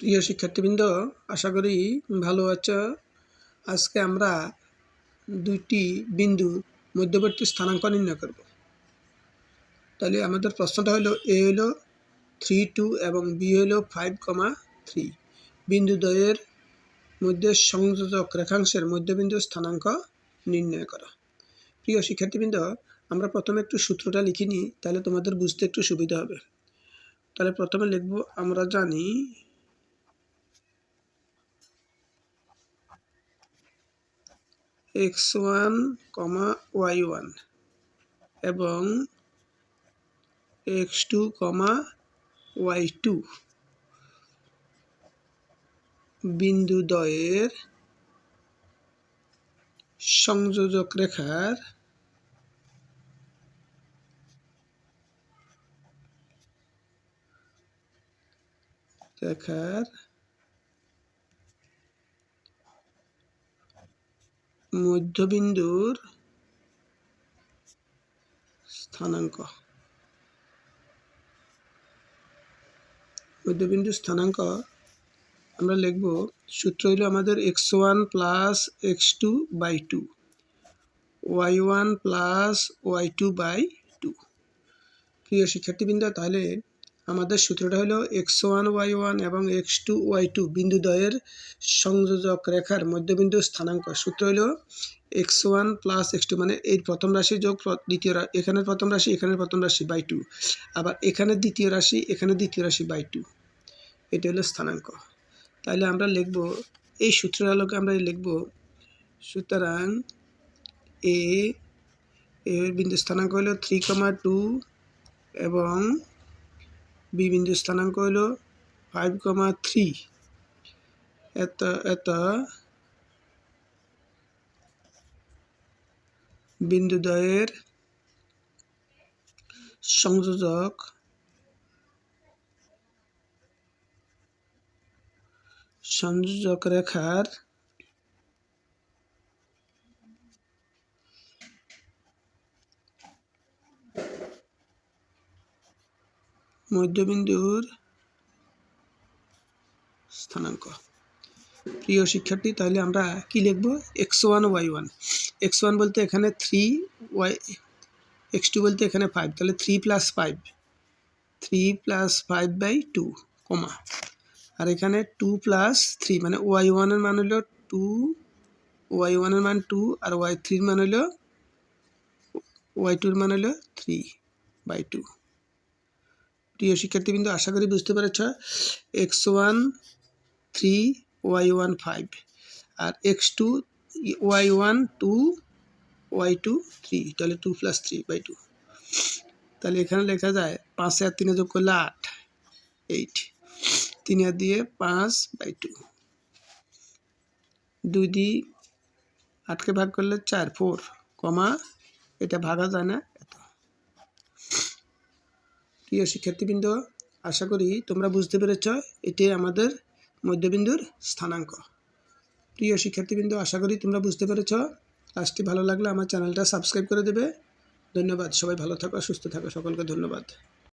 প্রিয় শিক্ষার্থীবৃন্দ, আশা করি ভালো আছো। আজকে আমরা দুইটি বিন্দু মধ্যবর্তী স্থানাঙ্ক নির্ণয় করব। তাহলে আমাদের প্রশ্নটা হলো, এ হলো থ্রি টু এবং বি হলো ফাইভ কমা থ্রি বিন্দু দ্বয়ের মধ্যে সংযোজক রেখাংশের মধ্যবিন্দু স্থানাঙ্ক নির্ণয় করা। প্রিয় শিক্ষার্থীবৃন্দ, আমরা প্রথমে একটু সূত্রটা লিখে নিই তাহলে তোমাদের বুঝতে একটু সুবিধা হবে। তাহলে প্রথমে লিখব, আমরা জানি x one comma y one এবং x two comma y two বিন্দু দ্বয়ের সংযোজক রেখার রেখার মধ্যবিন্দুর স্থানাঙ্ক। মধ্যবিন্দু স্থানাঙ্ক, আমরা লিখব, সূত্র হলো আমাদের x one plus x two by two y one plus y two by two প্রিয় শিক্ষার্থীবৃন্দ, তাহলে আমাদের সূত্রটা হলো এক্স ওয়ান, ওয়াই ওয়ান এবং এক্স টু, ওয়াই টু বিন্দুদ্বয়ের সংযোজক রেখার মধ্যবিন্দু স্থানাঙ্ক। সূত্র হলো x one plus x two মানে এই প্রথম রাশি যোগ দ্বিতীয় এখানের প্রথম রাশি, এখানের প্রথম রাশি বাই টু আবার এখানে দ্বিতীয় রাশি, এখানে দ্বিতীয় রাশি বাই টু এটা হলো স্থানাঙ্ক। তাহলে আমরা লিখব, এই সূত্রের আলোকে আমরা লিখব, সুতরাং এ, এর বিন্দু স্থানাঙ্ক হলো থ্রি কমা টু এবং বি বিন্দু স্থানাঙ্ক হল ফাইভ কমা থ্রি এত এত বিন্দুদ্বয়ের সংযোজক সংযোজক রেখার মধ্যবিন্দুর স্থানাঙ্ক। প্রিয় শিক্ষার্থী, তাহলে আমরা কি লিখব? X one y one x one বলতে এখানে থ্রি ওয়াই এক্স টু বলতে এখানে ফাইভ তাহলে three plus five three plus five by two comma আর এখানে টু প্লাস থ্রি মানে ওয়াই ওয়ানের মান হলো টু ওয়াই ওয়ানের মান টু আর ওয়াই থ্রির মান হলো ওয়াই টুর মান হলো থ্রি বাই টু প্রিয় শিক্ষার্থীবৃন্দ, আশা করি বুঝতে পেরেছ। X one three y one five আর x two y one two y two three তাহলে two plus three by two তাহলে এখানে লেখা যায় পাঁচ আর তিনে যোগ করলে আট এইট তিন আর দিয়ে পাঁচ বাই টু দুই দিয়ে আটকে ভাগ করলে চার ফোর কমা, এটা ভাগা যায় না। প্রিয় শিক্ষার্থীবৃন্দ, আশা করি তোমরা বুঝতে পেরেছ এটি আমাদের মধ্যবিন্দুর স্থানাঙ্ক। প্রিয় শিক্ষার্থীবৃন্দ, আশা করি তোমরা বুঝতে পেরেছ। ক্লাসটি ভালো লাগলে আমার চ্যানেলটা সাবস্ক্রাইব করে দেবে। ধন্যবাদ। সবাই ভালো থাকো, সুস্থ থাকো। সকলকে ধন্যবাদ।